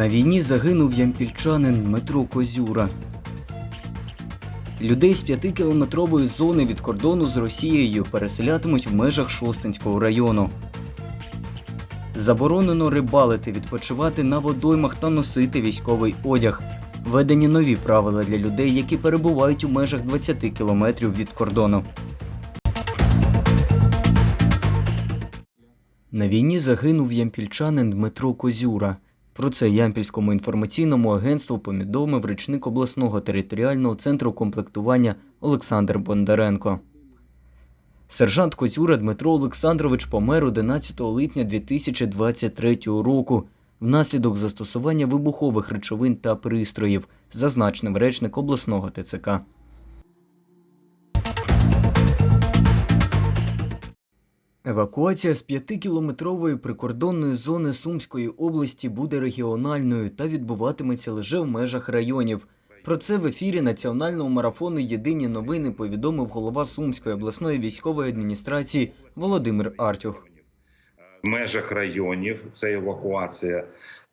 На війні загинув ямпільчанин Дмитро Козюра. Людей з 5-кілометрової зони від кордону з Росією переселятимуть в межах Шостинського району. Заборонено рибалити, відпочивати на водоймах та носити військовий одяг. Введені нові правила для людей, які перебувають у межах 20 кілометрів від кордону. На війні загинув ямпільчанин Дмитро Козюра. Про це Ямпільському інформаційному агентству повідомив речник обласного територіального центру комплектування Олександр Бондаренко. Сержант Козюра Дмитро Олександрович помер 11 липня 2023 року внаслідок застосування вибухових речовин та пристроїв, зазначив речник обласного ТЦК. Евакуація з 5-кілометрової прикордонної зони Сумської області буде регіональною та відбуватиметься лише в межах районів. Про це в ефірі національного марафону Єдині новини повідомив голова Сумської обласної військової адміністрації Володимир Артюх. в межах районів. Це евакуація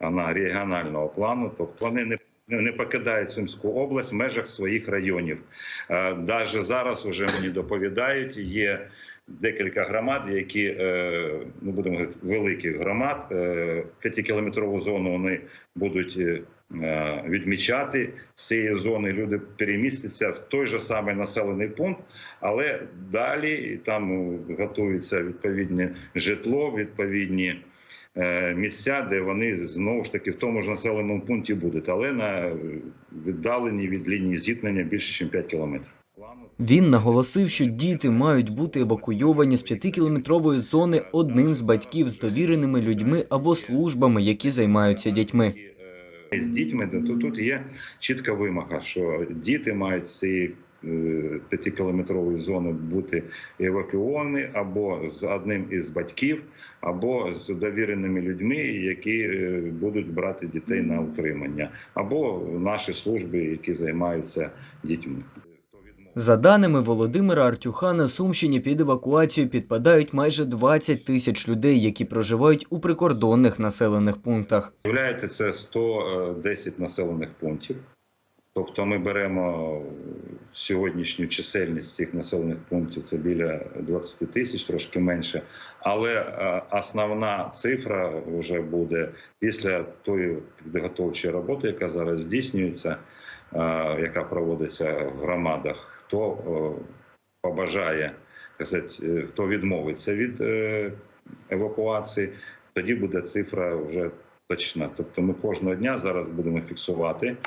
на регіонального плану. Тобто вони не не покидають Сумську область в межах своїх районів. Навіть зараз вже мені доповідають, є декілька громад, які е, ну будемо говорити, великих громад. е, П'ятикілометрову зону вони будуть е, відмічати. З цієї зони люди перемістяться в той же самий населений пункт, але далі там готується відповідне житло, відповідні е, місця, де вони знову ж таки в тому ж населеному пункті будуть, але на віддалені від лінії зіткнення більше, ніж 5 кілометрів. Він наголосив, що діти мають бути евакуйовані з 5-кілометрової зони одним з батьків з довіреними людьми або службами, які займаються дітьми. Е, З дітьми то тут є чітка вимога, що діти мають з цієї е, п'ятикілометрової зони бути евакуовані або з одним із батьків, або з довіреними людьми, які е, будуть брати дітей на утримання, або наші служби, які займаються дітьми. За даними Володимира Артюха, на Сумщині під евакуацію підпадають майже 20 тисяч людей, які проживають у прикордонних населених пунктах. Уявляєте, це 110 населених пунктів. Тобто ми беремо сьогоднішню чисельність цих населених пунктів, це біля 20 тисяч, трошки менше. Але е, основна цифра вже буде після тої підготовчої роботи, яка зараз здійснюється, е, яка проводиться в громадах. Хто е, побажає хто відмовиться від евакуації, тоді буде цифра вже точна. Тобто ми кожного дня зараз будемо фіксувати,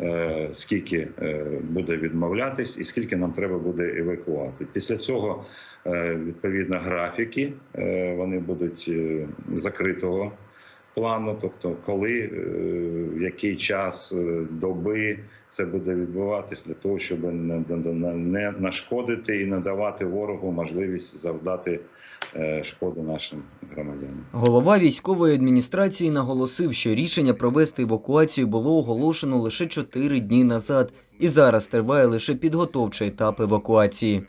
е, скільки е, буде відмовлятись і скільки нам треба буде евакуати. Після цього е, відповідно графіки вони будуть закритого плану, тобто коли, е, в який час е, доби це буде відбуватись для того, щоб не, нашкодити і не давати ворогу можливість завдати е, шкоди нашим громадянам. Голова військової адміністрації наголосив, що рішення провести евакуацію було оголошено лише 4 дні назад, і зараз триває лише підготовчий етап евакуації.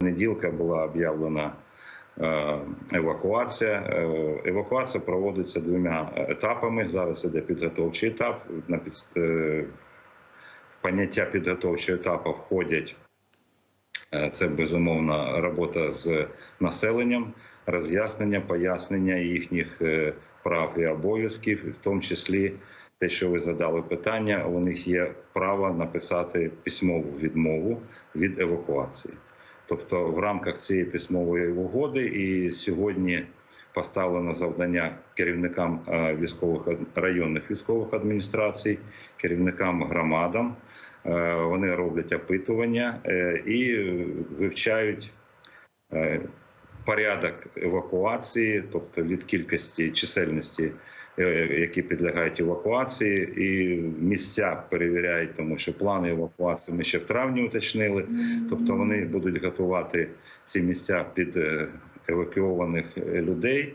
Неділка була об'явлена евакуація. Е, Евакуація проводиться двома етапами. Зараз іде підготовчий етап. На е, поняття підготовчого етапу входять е, це безумовно робота з населенням, роз'яснення, пояснення їхніх е, прав і обов'язків, в тому числі те, що ви задали питання, у них є право написати письмову відмову від евакуації. Тобто, в рамках цієї письмової угоди і сьогодні поставлено завдання керівникам е, військових районних військових адміністрацій, керівникам громадам. Е, Вони роблять опитування е, і вивчають порядок евакуації, тобто від кількості чисельності, які підлягають евакуації, і місця перевіряють, тому що плани евакуації ми ще в травні уточнили. Тобто вони будуть готувати ці місця під е, евакуованих е, людей.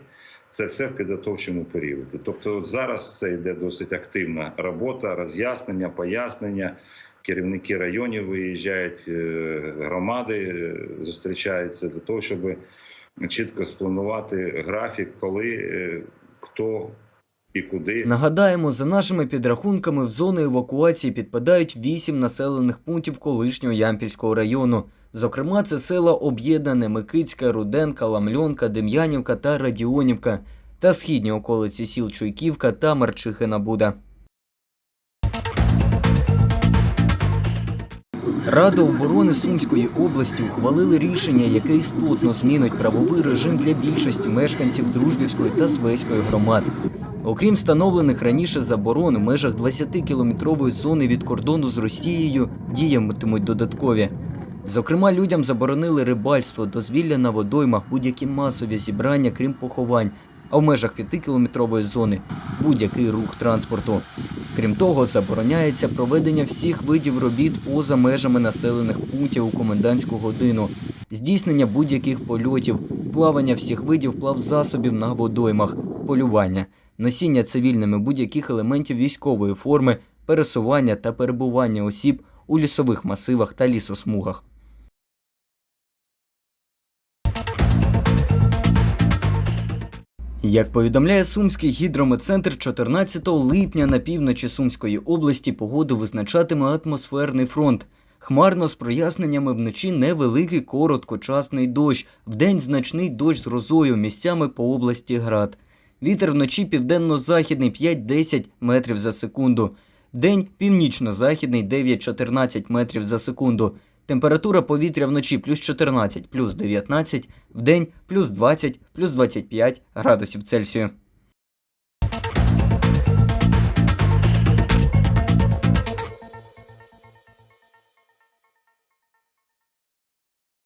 Це все в підготовчому періоді. Тобто, от зараз це йде досить активна робота, роз'яснення, пояснення. Керівники районів виїжджають, е, громади е, зустрічаються для того, щоб чітко спланувати графік, коли е, хто і куди. Нагадаємо, за нашими підрахунками, в зону евакуації підпадають вісім населених пунктів колишнього Ямпільського району. Зокрема, це села Об'єднане, Микицька, Руденка, Ламльонка, Дем'янівка та Радіонівка та східні околиці сіл Чуйківка та Марчихина Буда. Рада оборони Сумської області ухвалили рішення, яке істотно змінить правовий режим для більшості мешканців Дружбівської та Свеської громад. Окрім встановлених раніше заборон, у межах 20-кілометрової зони від кордону з Росією діятимуть додаткові. Зокрема, людям заборонили рибальство, дозвілля на водоймах, будь-які масові зібрання, крім поховань, а в межах 5-кілометрової зони будь-який рух транспорту. Крім того, забороняється проведення всіх видів робіт поза межами населених пунктів у комендантську годину, здійснення будь-яких польотів, плавання всіх видів плавзасобів на водоймах, полювання, носіння цивільними будь-яких елементів військової форми, пересування та перебування осіб у лісових масивах та лісосмугах. Як повідомляє Сумський гідрометцентр, 14 липня на півночі Сумської області погоду визначатиме атмосферний фронт. Хмарно з проясненнями вночі невеликий короткочасний дощ, вдень значний дощ з грозою, місцями по області град. Вітер вночі південно-західний 5-10 метрів за секунду. День північно-західний 9-14 метрів за секунду. Температура повітря вночі плюс 14, плюс 19, вдень плюс 20, плюс 25 градусів Цельсію.